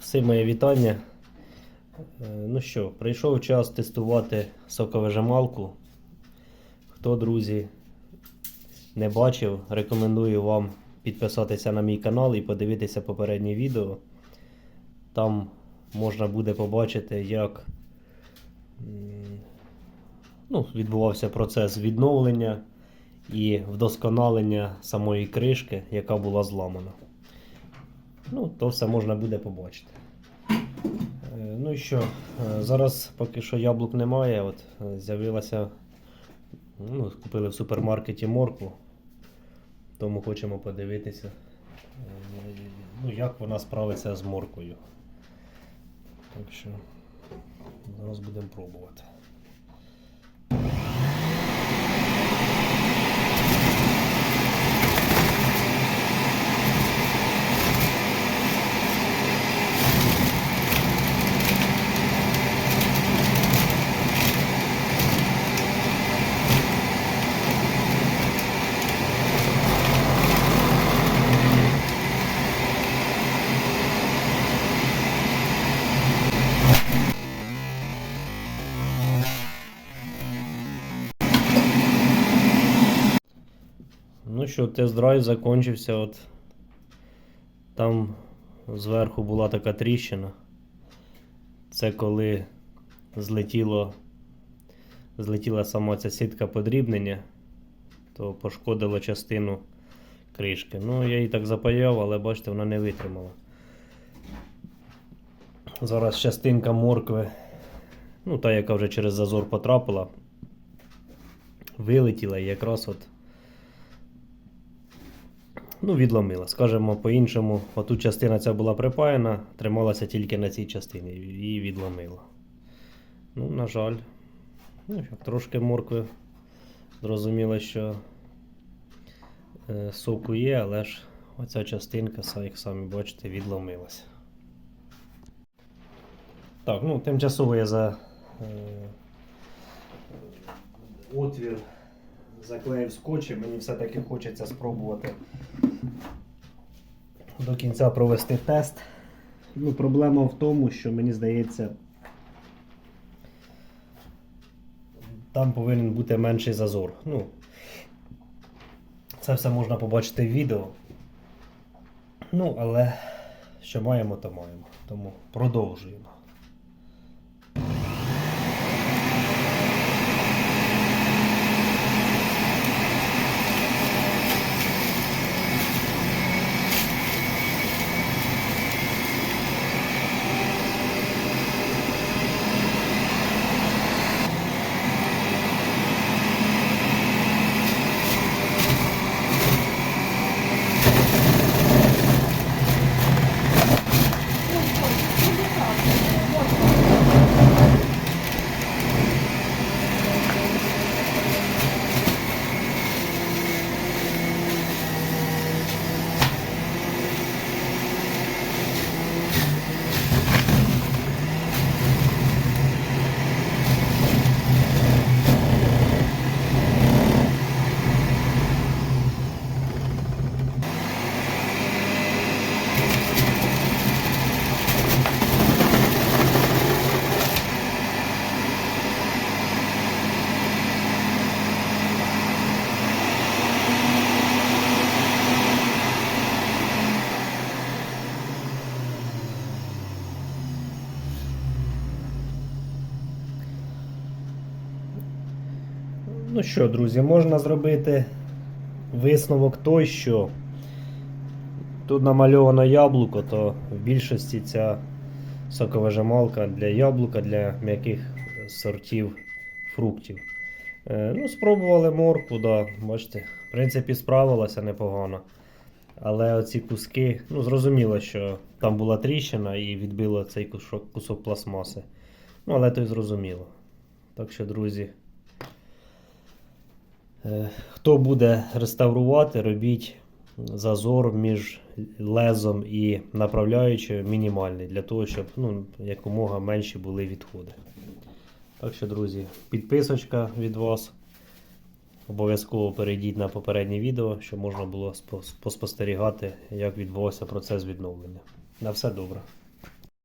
Всім моє вітання. Е, Ну що, прийшов час тестувати соковижималку. Хто, друзі, не бачив, рекомендую вам підписатися на мій канал і подивитися попереднє відео. Там можна буде побачити, як ну, відбувався процес відновлення і вдосконалення самої кришки, яка була зламана. Ну, то все можна буде побачити. Е, Ну і що, е, зараз поки що яблук немає. От е, з'явилася. Ну, купили в супермаркеті моркву. Тому хочемо подивитися, ну, як вона справиться з морквою. Так що зараз будемо пробувати. Ну що, тест-драйв закінчився. От там зверху була така тріщина. Це коли злетіло, злетіла сама ця сітка подрібнення, то пошкодило частину кришки. Ну, я її так запаяв, але бачите, вона не витримала. Зараз частинка моркви, ну та, яка вже через зазор потрапила, вилетіла і якраз от ну, відломила. Скажемо по-іншому, оту частина ця була припаяна, трималася тільки на цій частині і відломила. Ну, на жаль, ну, що, трошки моркви. Зрозуміло, що е, соку є, але ж оця частинка, як самі бачите, відломилася. Так, ну тимчасово я за е, отвір заклеїв скотчем. Мені все-таки хочеться спробувати до кінця провести тест. Ну, проблема в тому, що мені здається, там повинен бути менший зазор. Ну, це все можна побачити в відео. Ну, але що маємо, то маємо. Тому продовжуємо. Ну що, друзі, можна зробити висновок той, що тут намальовано яблуко, то в більшості ця соковижималка для яблука, для м'яких сортів фруктів. Е, ну, спробували моркву, да, бачите, в принципі, справилася непогано. Але оці куски, ну, зрозуміло, що там була тріщина і відбило цей кусок, кусок пластмаси. Ну, але то й зрозуміло. Так що, друзі. Е, Хто буде реставрувати, робіть зазор між лезом і направляючою мінімальний, для того, щоб ну, якомога менші були відходи. Так що, друзі, підписочка від вас. Обов'язково перейдіть на попереднє відео, щоб можна було спос- поспостерігати, як відбувався процес відновлення. На все добре.